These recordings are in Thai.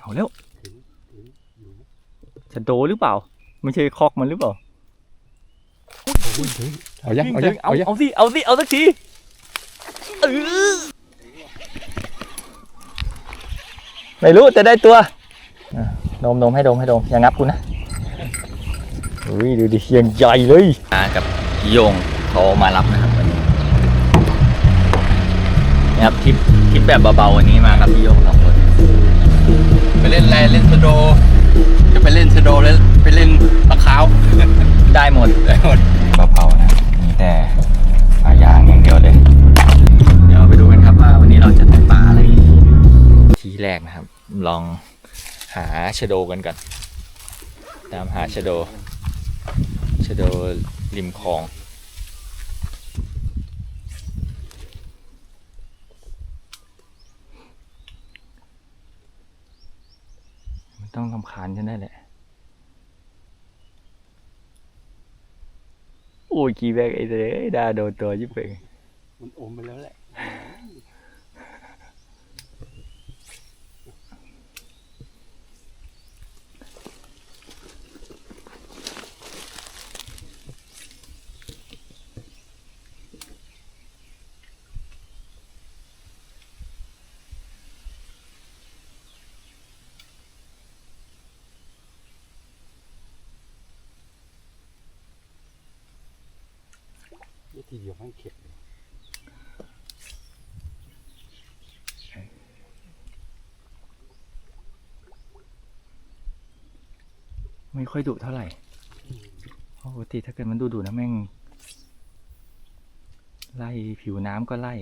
เอาแล้วจะโดหรือเปล่า ไม่ใช่คอกมันหรือเปล่าเอายังเอายังเอาเอายังเอาสิเอาสิเอาสักทีเออไม่รู้จะได้ตัวอะดมดมให้ดมให้ดมอย่างับกูนะอุ้ยดูดิยังใหญ่เลยกับโยงเขามารับนะครับวันนี้นะครับทริปทริปแบบเบาๆวันนี้มากับพี่โยงสองคน โด จะไปเล่นสโดแล้วไปเล่นปลาขาว ได้หมดได้หมดเบาๆนะมีแต่ปลายางอย่างเดียวเลย เดี๋ยวไปดูกันครับว่าวันนี้เราจะได้ปลาอะไร ทีแรกนะครับ ลองหาชะโดกันก่อน ตามหาชะโดชะโดริมคลอง ต้องทำคานฉันได้แหละ โอ้ยกี่แบกไอ้เด้ดาโดนตัวยิ่งเปงมันอมไปแล้วแหละ ทีเดียวไม่เข็ดไม่ค่อยดุเท่าไหร่ปกติถ้าเกิดมันดุดุๆนะแม่ง ไล่ผิวน้ำก็ไล่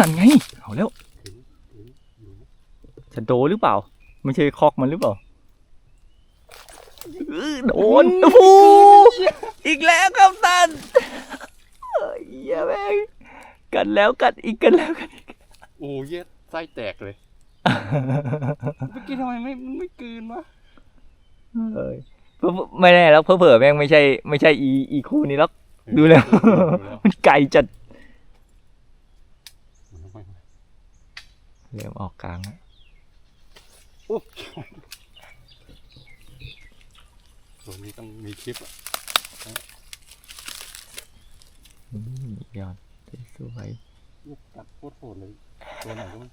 นั่นไง เอาแล้วถึงถึงอยู่นะจะโดหรือเปล่า ไม่ใช่คอกมันหรือเปล่าอื้อโดนโอ้โหอีกแล้วครับท่านเฮ้ยเหี้ยแม่งกันแล้วกันอีกกันแล้วกันอีกโอ้เย็ดไส้แตกเลย เมื่อกี้ทำไมไม่ไม่กลืนวะเอ้ยเพิ่มไม่แน่แล้วเผลอๆแม่งไม่ใช่ ไม่ใช่อีอีคู่นี้หรอกดูแล้ว มันไกลจัด เริ่มออกกลางแล้วอุ๊บตัวนี้ต้องมีคลิปอะอืมยอดสวยลูกกัดโคตรโหดเลย ตัวไหนก็ไม่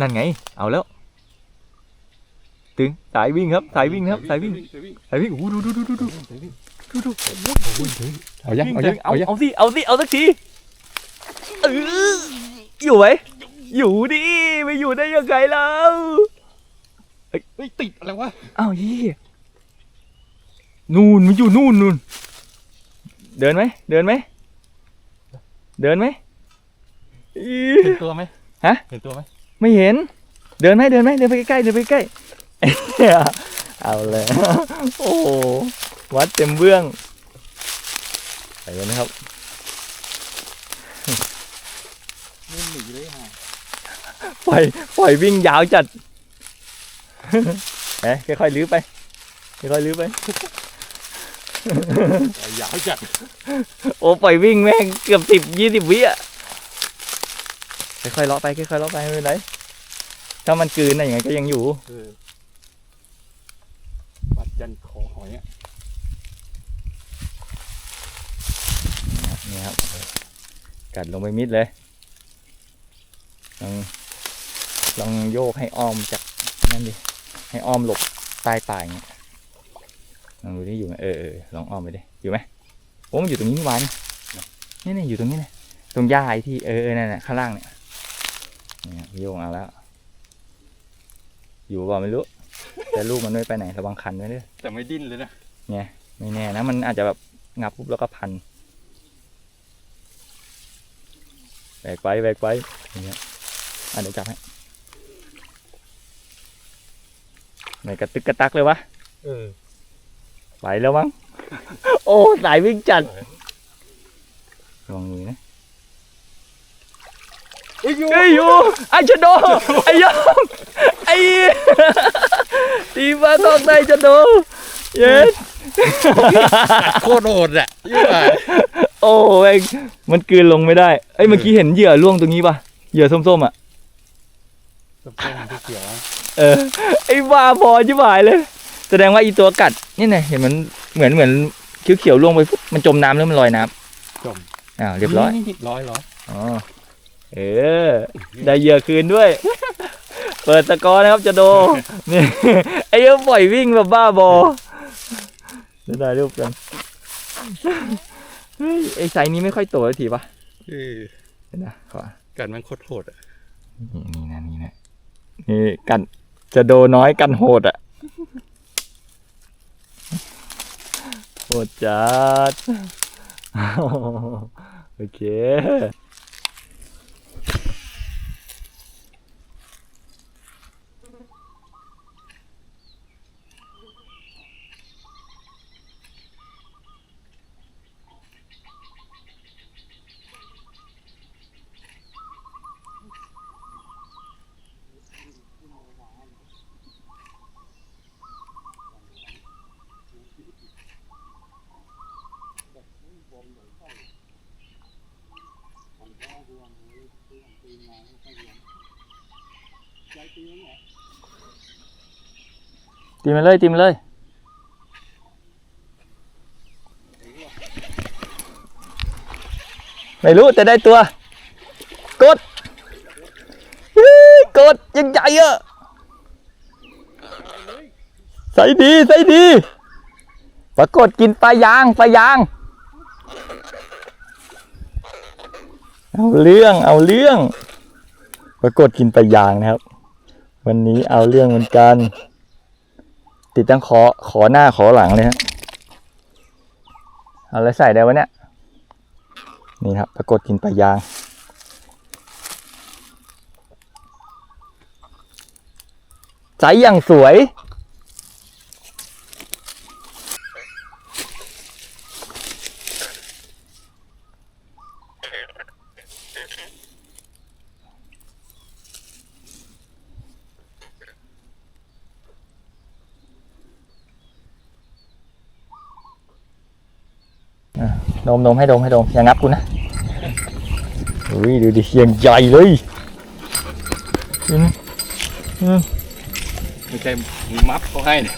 นั่นไง เอาแล้ว ตึง สายวิ่งครับ สายวิ่งครับ สายวิ่ง สายวิ่งสายวิ่งโอ้โหดูดูดูดูดูสายวิ่งดูดูเอายังเอายังเอาเอายังเอาสิ เอาสิ เอาสักที เอออยู่ไหมอยู่ดิไม่อยู่ได้ยังไงแล้วเฮ้ยติดอะไรวะอ้าวเฮียนู่นมันอยู่นู่นนู่นเดินไหมเดินไหมเดินไหมอีเห็นตัวไหมฮะ เห็นตัวไหมไม่เห็น เดินไหมเดินไหมเดินไปใกล้ๆเดินไปใกล้เหี้ยเอาเลยโอ้โหวัดเต็มเบื้องไปกันนะครับ ไม่หนีเลยฮะ ปล่อยปล่อยวิ่งยาวจัดเอ๊ะค่อยๆลื้อไปค่อยๆลื้อไปยาวจัดโอ้ปล่อยวิ่งแม่งเกือบสิบยี่สิบวิอะค่อยๆเลาะไปค่อยๆเลาะไปไม่เป็นไรถ้ามันกลืนน่ะอย่างไงก็ยังอยู่เออปัดยันคอหอยอะนี่ครับกัดลงไปมิดเลยลอง ลองโยกให้อ้อมจากนั่นดิ ให้อ้อมหลบใต้ปลายอย่างเงี้ยลองดูที่อยู่ไหมเออเออลองอ้อมไปดิ อยู่ไหมโอ้มันอยู่ตรงนี้นี่หวานนี่นี่อยู่ตรงนี้เนี่ยตรงหญ้าไอ้ที่เออเออนั่นน่ะข้างล่างเนี่ยเนี่ยโยกเอาแล้ว อยู่เปล่าไม่รู้ แต่ลูกมันไม่ไปไหนระวังคันไว้ด้วยแต่ไม่ดิ้นเลยนะไม่แน่นะมันอาจจะแบบงับปุ๊บแล้วก็พันแบกไปแบกไปอย่างเงี้ยอะเดี๋ยวจับให้ ไหนกระตึกกระตักเลยวะเออไปแล้วมั้ง โอ้สายวิ่งจัดลองมือนะอุ้ยยูเฮ้ยอยู่ไอชะโดไอยองไอตีมาตอกได้ชะโดเย็ดโคตรโหดอะยูอะโอ้แม่งมันกลืนลงไม่ได้เอ้ยเมื่อกี้เห็นเหยื่อล่วงตรงนี้ป่ะเหยื่อส้มๆอะสเปนที่เขียว เออ ไอ้บ้าพอชิบหายเลย แสดงว่าอีตัวกัดนี่ไงเห็นมันเหมือนเหมือนเขียวๆล่วงไปปุ๊บมันจมน้ำแล้วมันลอยน้จมำอ้าวเรียบร้อยนี่ร้อยร้อยอ๋อ เออ ได้เหยื่อคืนด้วย เปิดตะกอนะครับจะโด นี่ ไอ้เหี้ยปล่อยวิ่งแบบบ้าบอเดี๋ยวได้รูปกันเฮ้ยไอ้ไซส์นี้ไม่ค่อยโตสักทีปะเออเดี๋ยวนะขอ กันมันโคตรโหดอะนี่นี่นะนี่นะนี่กัน จะโดน้อยกันโหดอะโหดจัด โอเค ตีมาเลยตีมาเลยไม่รู้แต่ได้ตัว กดกดยังใหญ่อะใส่ดีใส่ดีปรากฏกินปลายางปลายาง เอาเรื่องเอาเรื่อง ปรากฏกินปลายางนะครับ วันนี้เอาเรื่องเหมือนกัน ติดตั้งขอขอหน้าขอหลังเลยฮะเอาอะไรใส่ได้วะเนี่ยนี่ครับปรากฏกินปลายาง ใสอย่างสวย ดมดมให้ดมให้ดมอย่างับกูนะอุ้ยดูดิยังใหญ่เลยอืมไม่ใช่มือมัฟเขาให้นะ